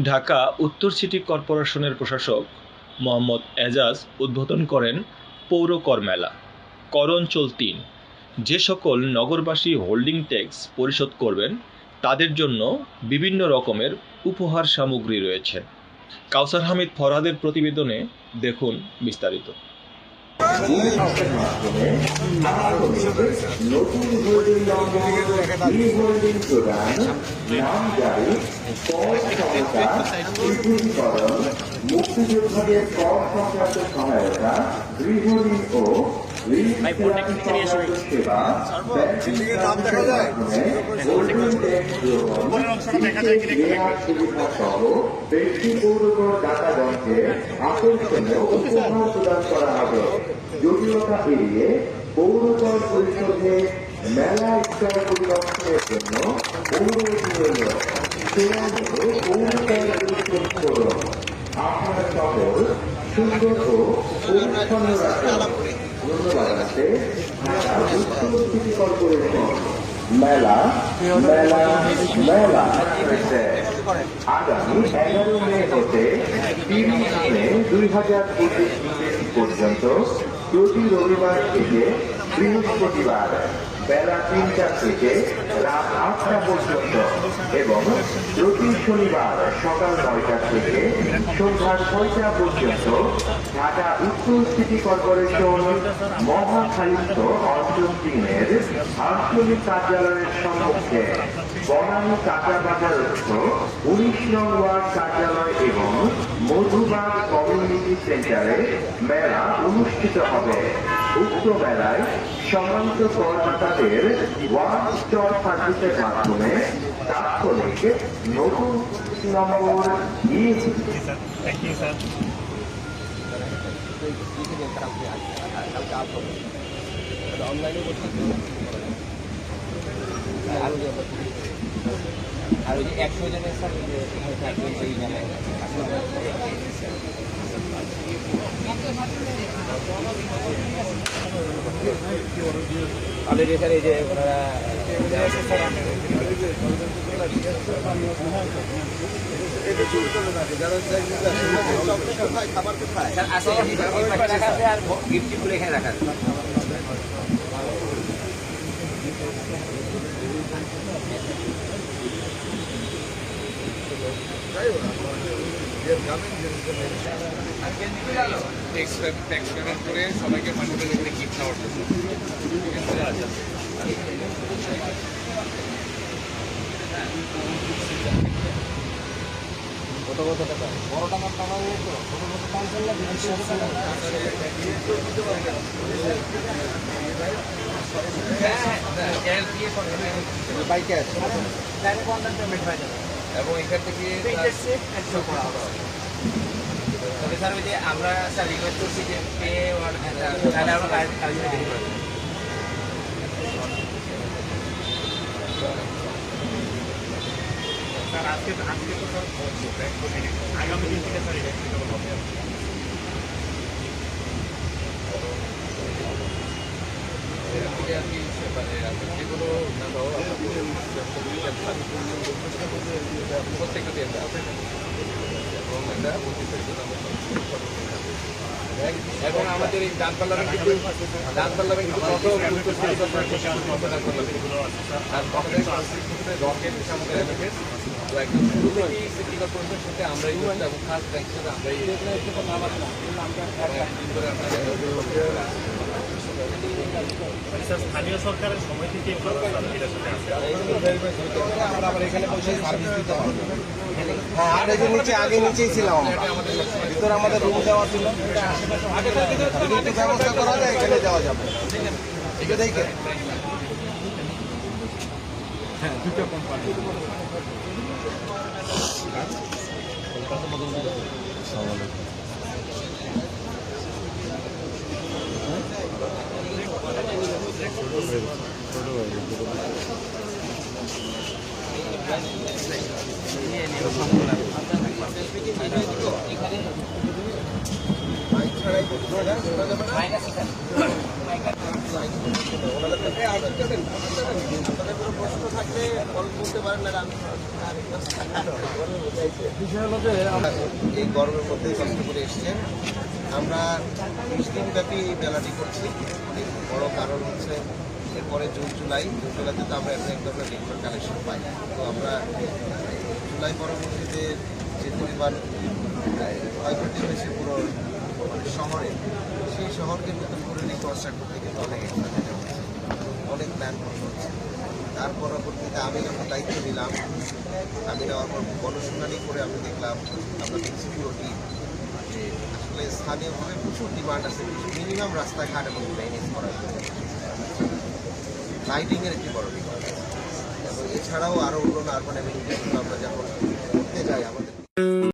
ঢাকা উত্তর সিটি কর্পোরেশনের প্রশাসক মোহাম্মদ এজাজ উদ্বোধন করেন পৌর কর মেলা, করণ চলতিন তিন। যে সকল নগরবাসী হোল্ডিং ট্যাক্স পরিশোধ করবেন, তাদের জন্য বিভিন্ন রকমের উপহার সামগ্রী রয়েছে। কাউসার হামিদ ফরহাদের প্রতিবেদনে দেখুন বিস্তারিত। নতুন হোল্ডিং নম্বর ই হোল্ডিং প্রদান নাম জারি কর সমতা বিদ্যুৎকরণ মুক্তিযোদ্ধাদের কর সংক্রান্ত সহায়তা গৃহঋণ ও ঋণ সংক্রান্ত সেবা ব্যাংকিং মাধ্যমে হোল্ডিং ট্যাক্স গ্রহণ বিশেষ মেয়াদ সুবিধা সহ ব্যক্তি পৌরকর দাতাগণকে আকর্ষণীয় উপহার প্রদান করা হবে জটিলতা এড়িয়ে পৌরকর পরিষদে মেলা স্তর পরিদর্শনের জন্য পৌরকর পরিষদ করুন আপনার শহর সুন্দর ও পরিচ্ছন্ন রাখুন মেলা মেলা মেলা আগামী এগারো মে হতে তিরিশ মে দুই হাজার পঁচিশ পর্যন্ত প্রতি রবিবার থেকে বৃহস্পতিবার বেলা তিনটা থেকে রাত আটটা পর্যন্ত এবং প্রতি শনিবার সকাল নয়টা থেকে সন্ধ্যা ছয়টা পর্যন্ত ঢাকা উত্তর সিটি কর্পোরেশন মহাখালিত্য অঞ্চল তিনের আঞ্চলিক কার্যালয়ের সম্মুখে বনানী কাঁচা বাজারস্থ উনিশ নং ওয়ার্ড কার্যালয় এবং মধুবাগ কমিউনিটি সেন্টারে মেলা অনুষ্ঠিত হবে। উক্ত মেলায় সম্মানিত করদাতাদের ওয়ান স্টল সার্ভিসের মাধ্যমে তাৎক্ষণিক নতুন নম্বর ই আর ওই যে একশো জনের স্যার ওই যে এখানে থাকবে সেই জায়গায় অলরেডি স্যার এই যে ওনারা স্যার আছে ট্যাক্স পেমেন্ট করে সবাইকে পাঠাতে এখানে গিফট কত কত টাকা বড় টাকার টাকা তো ছোট ছোট পাঁচশো পাঠাবে। বাইকে আছে পেমেন্ট হয়ে যাবে এবং এখান থেকে তবে স্যার ওই যে আমরা স্যার রিকোয়েস্ট করছি যে পে তাহলে আমরা কাজ স্যার আজকে আজকে তো স্যার আগামী দিন থেকে স্যার হবে থেকে আর কি মানে আপনি যেগুলো না দাও প্রত্যেকটা দাও এবং এটা এবং আমাদের এই ডান পাল্লাবেন কিন্তু ডান পাল্লাবেন কিন্তু আমরাই এবং খাস ব্যাংক হিসেবে আমরাই স্যার স্থানীয় সরকারের সময় থেকে আমরা আবার এখানে বসে সার্ভিস দিতে হবে হ্যাঁ আর এই যে নিচে আগে নিচেই ছিলাম ভিতরে আমাদের রুম দেওয়া ছিল। যদি একটু ব্যবস্থা করা যায় এখানে যাওয়া যাবে। ঠিক আছে এই গরমের মধ্যে কষ্ট করে এসছেন। আমরা বিশ দিন ব্যাপী এই মেলাটি করছি। বড় কারণ হচ্ছে এরপরে জুন, জুলাই, জুন, জুলাইতে তো আমরা এক ধরনের রেগুলার কালেকশন পাই তো আমরা জুলাই পরবর্তীতে যে পরিমাণ ক্ষয়ক্ষতি হয়েছে পুরো মানে শহরে, সেই শহরকে নতুন করে রিকনস্ট্রাক্ট করতে কিন্তু অনেক। অনেক প্ল্যান করতে হচ্ছে তার পরবর্তীতে আমি যখন দায়িত্ব নিলাম, আমি নেওয়ার পর গণশুনানি করে আমি দেখলাম, আমরা পুরোটি যে আসলে স্থানীয়ভাবে প্রচুর ডিমান্ড আছে মিনিমাম রাস্তাঘাট এবং ড্রেনেজ করার জন্য লাইটিংয়ের একটি বড় বিকল্প। এবং এছাড়াও আরও অন্য আরবান অ্যামিনিটিগুলো আমরা যখন করতে যাই, আমাদের